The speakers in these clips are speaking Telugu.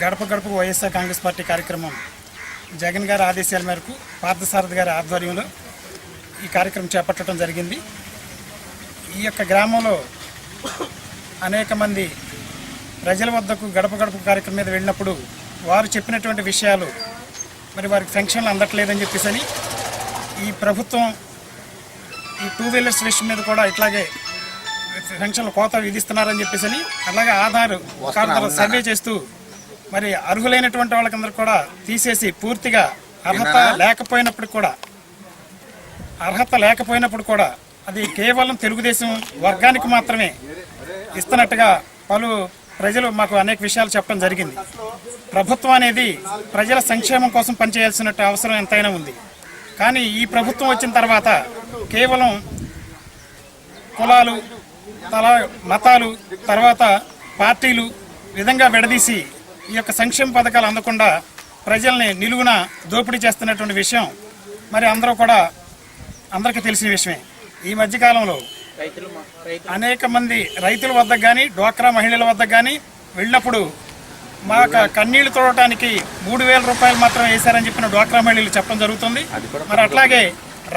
గడప గడప వైఎస్ఆర్ కాంగ్రెస్ పార్టీ కార్యక్రమం జగన్ గారి ఆదేశాల మేరకు పార్థసారథి గారి ఆధ్వర్యంలో ఈ కార్యక్రమం చేపట్టడం జరిగింది. ఈ యొక్క గ్రామంలో అనేక మంది ప్రజల వద్దకు గడప గడప కార్యక్రమం మీద వెళ్ళినప్పుడు వారు చెప్పినటువంటి విషయాలు మరి వారికి ఫంక్షన్లు అందట్లేదని చెప్పేసి ఈ ప్రభుత్వం ఈ టూ వీలర్స్ విషయం మీద కూడా ఇట్లాగే పెన్షన్లు కోత విధిస్తున్నారని చెప్పేసి అని అలాగే ఆధార్ సర్వే చేస్తూ మరి అర్హులైనటువంటి వాళ్ళకందరూ కూడా తీసేసి పూర్తిగా అర్హత లేకపోయినప్పుడు కూడా అర్హత లేకపోయినప్పుడు కూడా అది కేవలం తెలుగుదేశం వర్గానికి మాత్రమే ఇస్తున్నట్టుగా పలు ప్రజలు మాకు అనేక విషయాలు చెప్పడం జరిగింది. ప్రభుత్వం అనేది ప్రజల సంక్షేమం కోసం పనిచేయాల్సిన అవసరం ఎంతైనా ఉంది. కానీ ఈ ప్రభుత్వం వచ్చిన తర్వాత కేవలం కులాలు తల మతాలు తర్వాత పార్టీలు విధంగా విడదీసి ఈ యొక్క సంక్షేమ పథకాలు అందకుండా ప్రజల్ని నిలువున దోపిడీ చేస్తున్నటువంటి విషయం మరి అందరూ కూడా అందరికీ తెలిసిన విషయమే. ఈ మధ్యకాలంలో అనేక మంది రైతుల వద్దకు కానీ డ్వాక్రా మహిళల వద్దకు కానీ వెళ్ళినప్పుడు మా కన్నీళ్ళు తోడటానికి మూడు వేల రూపాయలు మాత్రం వేశారని చెప్పిన డ్వాక్రా మహిళలు చెప్పడం జరుగుతుంది. మరి అట్లాగే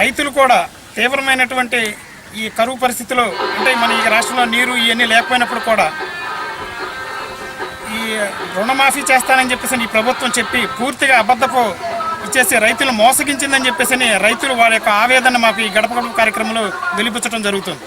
రైతులు కూడా తీవ్రమైనటువంటి ఈ కరువు పరిస్థితిలో అంటే మన ఈ రాష్ట్రంలో నీరు ఇవన్నీ లేకపోయినప్పుడు కూడా రుణమాఫీ చేస్తానని చెప్పేసి ఈ ప్రభుత్వం చెప్పి పూర్తిగా అబద్ధపు ఇచ్చేసి రైతులు మోసగించిందని చెప్పేసి రైతులు వారి యొక్క ఆవేదన మాకు ఈ గడప గడప కార్యక్రమంలో వెలిపించడం జరుగుతుంది.